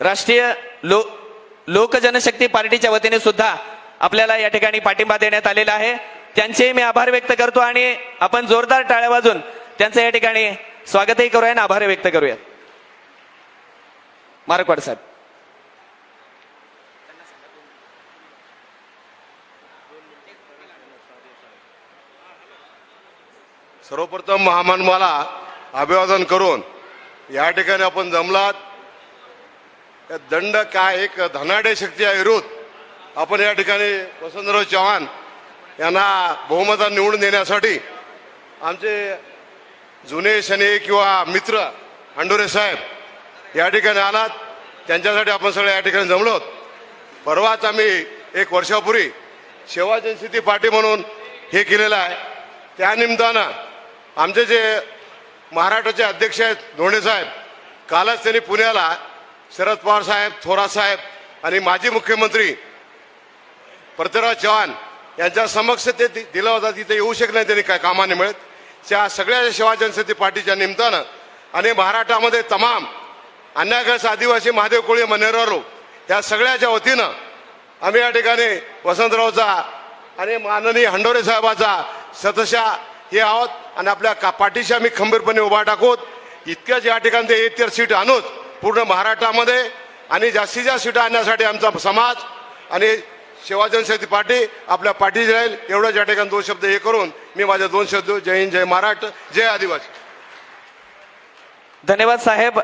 राष्ट्रीय लो लोक जनशक्ती पार्टीच्या वतीने सुद्धा आपल्याला या ठिकाणी पाठिंबा देण्यात आलेला आहे. त्यांचेही मी आभार व्यक्त करतो आणि आपण जोरदार टाळ्या वाजून त्यांचं या ठिकाणी स्वागतही करूया आणि आभार व्यक्त करूया मारकवाड साहेब. सर्वप्रथम महामानवाला अभिवादन करून या ठिकाणी आपण जमलात. दंड काय एक धनाढ्य शक्ती विरोध? आपण या ठिकाणी वसंतराव चव्हाण यांना बहुमतात निवडून देण्यासाठी आमचे जुने शने किंवा मित्र अंडोरे साहेब या ठिकाणी आलात. त्यांच्यासाठी आपण सगळे या ठिकाणी जमलोत परवाच आम्ही एक वर्षापूर्वी सेवा जनशक्ती पार्टी म्हणून हे केलेलं आहे. त्यानिमित्तानं आमचे जे महाराष्ट्राचे अध्यक्ष आहेत धोणे साहेब कालच त्यांनी पुण्याला शरद पवार साहेब थोरात साहेब आणि माजी मुख्यमंत्री पृथ्वीराज चव्हाण यांच्या समक्ष ते दिलं दिला होता. तिथे येऊ शकले नाही त्यांनी काय कामाने मिळत. त्या सगळ्या सेवा जनशक्ती पार्टीच्या निमित्तानं आणि महाराष्ट्रामध्ये तमाम अन्याग्रस्त आदिवासी महादेव कोळी मनेरारो या सगळ्याच्या वतीनं आम्ही या ठिकाणी वसंतरावचा आणि माननीय हंडोरे साहेबाचा सदस्या हे आहोत. आणि आपल्या का पाठीशी आम्ही खंबीरपणे उभा टाकूत इतक्याच या ठिकाणी ते एक सीट आणूत पूर्ण महाराष्ट्रामध्ये आणि जास्तीत जास्त सीटा आणण्यासाठी आमचा समाज आणि शिवाजन जनशक्ती पार्टी आपल्या पाठीशी राहील. एवढंच या ठिकाणी दोन शब्द हे करून मी माझे दोन शब्द जय हिंद जय महाराष्ट्र जय आदिवासी. धन्यवाद साहेब.